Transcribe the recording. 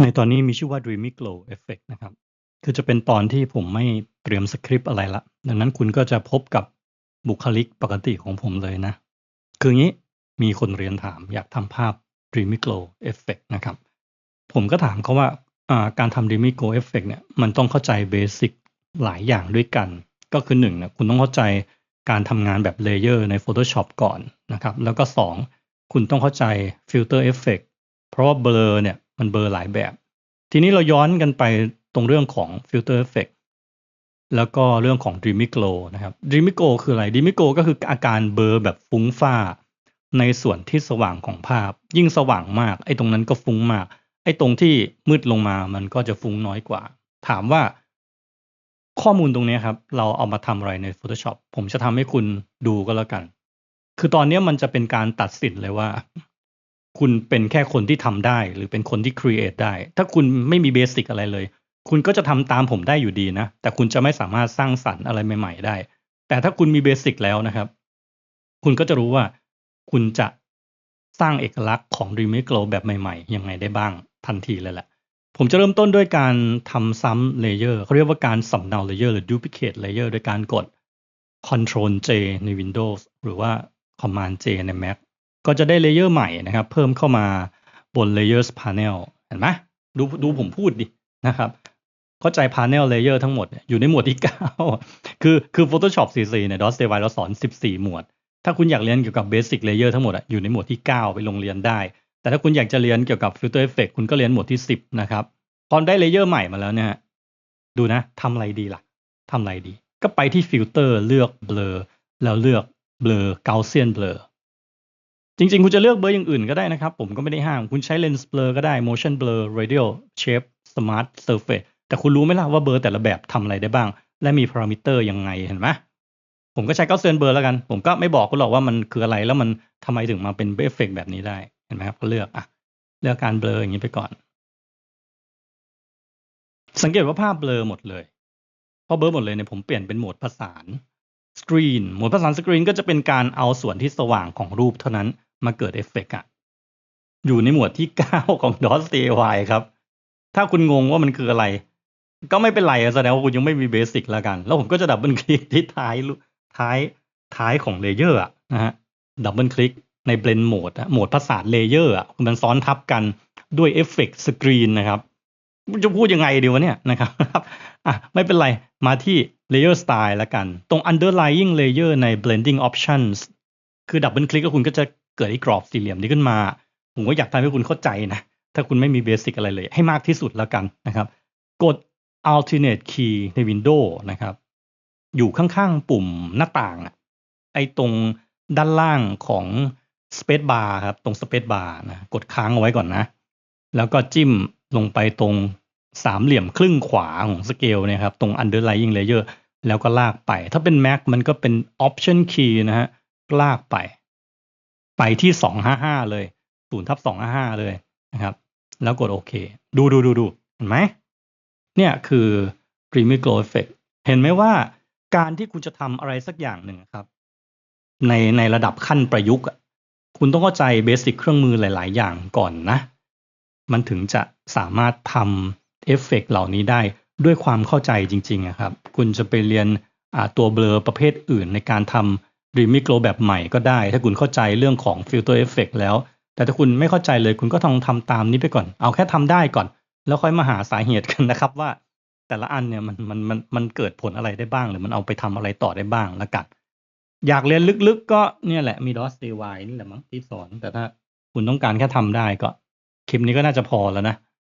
ในตอนนี้มีชื่อว่า Dreamy Glow Effect นะครับ คือจะเป็นตอนที่ผมไม่เตรียมสคริปต์อะไรละ ดังนั้นคุณก็จะพบกับบุคลิกปกติของผมเลยนะ คืองี้มีคนเรียนถามอยากทำภาพ Dreamy Glow Effect นะครับ ผมก็ถามเขาว่าการทำ Dreamy Glow Effect เนี่ย มันต้องเข้าใจเบสิกหลายอย่างด้วยกัน ก็คือหนึ่งนะคุณต้องเข้าใจการทำงานแบบเลเยอร์ใน Photoshop ก่อนนะครับ แล้วก็สองคุณต้องเข้าใจ Filter Effect เพราะว่าเบลอเนี่ย มันเบลอหลายแบบ ทีนี้เราย้อนกันไปตรงเรื่องของ Filter Effect แล้วก็เรื่องของ Dreamy Glow นะครับ Dreamy Glow คืออะไร Dreamy Glow ก็คืออาการเบลอแบบฟุ้งฟ้า ในส่วนที่สว่างของภาพ ยิ่งสว่างมาก ไอ้ตรงนั้นก็ฟุ้งมาก ไอ้ตรงที่มืดลงมามันก็จะฟุ้งน้อยกว่า ถามว่า ข้อมูลตรงนี้ครับ เราเอามาทำอะไรใน Photoshop ผมจะทำให้คุณดูก็แล้วกัน คือตอนนี้มันจะเป็นการตัดสินเลยว่า คุณเป็นแค่คนที่ทำได้ หรือเป็นคนที่ create ได้ ถ้าคุณไม่มีเบสิกอะไรเลย คุณก็จะทำตามผมได้อยู่ดีนะ แต่คุณจะไม่สามารถสร้างสรรค์อะไรใหม่ๆได้ แต่ถ้าคุณมีเบสิกแล้วนะครับ คุณก็จะรู้ว่าคุณจะสร้างเอกลักษณ์ของ Dreamy Glow แบบใหม่ๆ ยังไงได้บ้างทันทีเลยแหละ ผมจะเริ่มต้นด้วยการทำซ้ำเลเยอร์เขาเรียกว่าการสำเนาเลเยอร์หรือ duplicate layer โดยการกด Ctrl J ใน Windows หรือว่า Command J ใน Mac ก็จะได้เลเยอร์ใหม่นะครับ เพิ่มเข้ามาบน Layers Panel เห็นไหมดูดูผมพูดดินะครับเข้าใจ Panel Layer ทั้งหมดอยู่ในหมวดที่ 9 คือคือ Photoshop CC เนี่ย DOS DIY เราสอน 14 หมวด ถ้าคุณอยากเรียนเกี่ยวกับ Basic Layer ทั้งหมดอยู่ในหมวดที่ 9 ไปลงเรียนได้ แต่ถ้าคุณอยากจะเรียนเกี่ยวกับ Filter Effect คุณก็เรียนหมวดที่ 10 นะครับพอได้เลเยอร์ใหม่มาแล้วเนี่ยดูนะทำอะไรดีล่ะทำอะไรดี ก็ไปที่ Filter เลือก Blur แล้วเลือก Blur Gaussian Blur จริงๆ คุณจะเลือกเบอร์อย่างอื่นก็ได้นะครับ ผมก็ไม่ได้ห้าม คุณใช้เลนส์เบลอก็ได้ motion blur radial shape smart surface แต่คุณรู้ไหมล่ะว่าเบอร์แต่ละแบบทำอะไรได้บ้าง และมีพารามิเตอร์ยังไงเห็นไหมผมก็ใช้เก้าเซนเบอร์แล้วกัน ผมก็ไม่บอกคุณหรอกว่ามันคืออะไรแล้วมันทำไมถึงมาเป็นเอฟเฟกแบบนี้ได้เห็นไหมครับก็เลือกอะเลือกการเบลออย่างนี้ไปก่อน สังเกตว่าภาพเบลอหมดเลยพอเบลอหมดเลยเนี่ยผมเปลี่ยนเป็นโหมดผสานสกรีนโหมดผสานสกรีนก็จะเป็นการเอาส่วนที่สว่างของรูปเท่านั้น มาเกิดเอฟเฟกอะอยู่ในหมวดที่ 9 ของ DOS DIY ครับ ถ้าคุณงงว่ามันคืออะไร ก็ไม่เป็นไรแสดงว่าคุณยังไม่มีเบสิกแล้วกัน แล้วผมก็จะดับเบิลคลิกที่ท้ายท้ายท้ายของเลเยอร์อะนะฮะดับเบิลคลิกในเบลนโหมดโหมดผสานเลเยอร์อะมันซ้อนทับกันด้วยเอฟเฟกต์สกรีนนะครับจะพูดยังไงดีวะเนี่ยนะครับอะไม่เป็นไรมาที่ layer style แล้วกัน ตรง underlying layer ใน blending options คือดับเบิลคลิกแล้วคุณก็จะ เกิดไอ้กรอบสี่เหลี่ยมนี้ขึ้นมา ผมก็อยากทำให้คุณเข้าใจนะ ถ้าคุณไม่มีเบสิกอะไรเลย ให้มากที่สุดแล้วกันนะครับ กด alternate key ใน Windows นะครับ อยู่ข้างๆ ปุ่มหน้าต่างไอ้ตรงด้านล่างของ space bar ครับ ตรง space bar นะ กดค้างเอาไว้ก่อนนะ แล้วก็จิ้มลงไปตรงสามเหลี่ยมครึ่งขวาของสเกลเนี่ยครับ ตรง underlying layer แล้วก็ลากไป ถ้าเป็น Mac มันก็เป็น option key นะฮะ ลากไป ไปที่สองห้าห้าเลยศูนย์ทับสองห้าห้าเลยนะครับ แล้วกดโอเค ดูดูดูดูเห็นไหมเนี่ยคือ Dreamy Glow Effect เห็นไหมว่าการที่คุณจะทำอะไรสักอย่างหนึ่งครับ ในในระดับขั้นประยุกต์คุณต้องเข้าใจเบสิกเครื่องมือหลาย ๆ อย่างก่อนนะ มันถึงจะสามารถทำเอฟเฟกเหล่านี้ได้ด้วยความเข้าใจจริงๆครับ คุณจะไปเรียนตัวเบลอประเภทอื่นในการทำ รีมิโกรแบบใหม่ก็ได้ ถ้าคุณเข้าใจเรื่องของฟิลเตอร์เอฟเฟกแล้ว แต่ถ้าคุณไม่เข้าใจเลยคุณก็ต้องทำตามนี้ไปก่อน เอาแค่ทำได้ก่อน แล้วค่อยมาหาสาเหตุกันนะครับว่า แต่ละอันเนี่ยมันมันมันมันเกิดผลอะไรได้บ้าง หรือมันเอาไปทำอะไรต่อได้บ้างล้วกันอยากเรียนลึกๆ ก็เนี่ยแหละมีดอสเตวายนี่แหละมั้งที่สอน แต่ถ้าคุณต้องการแค่ทำได้ก็ คลิปนี้ก็น่าจะพอแล้วนะ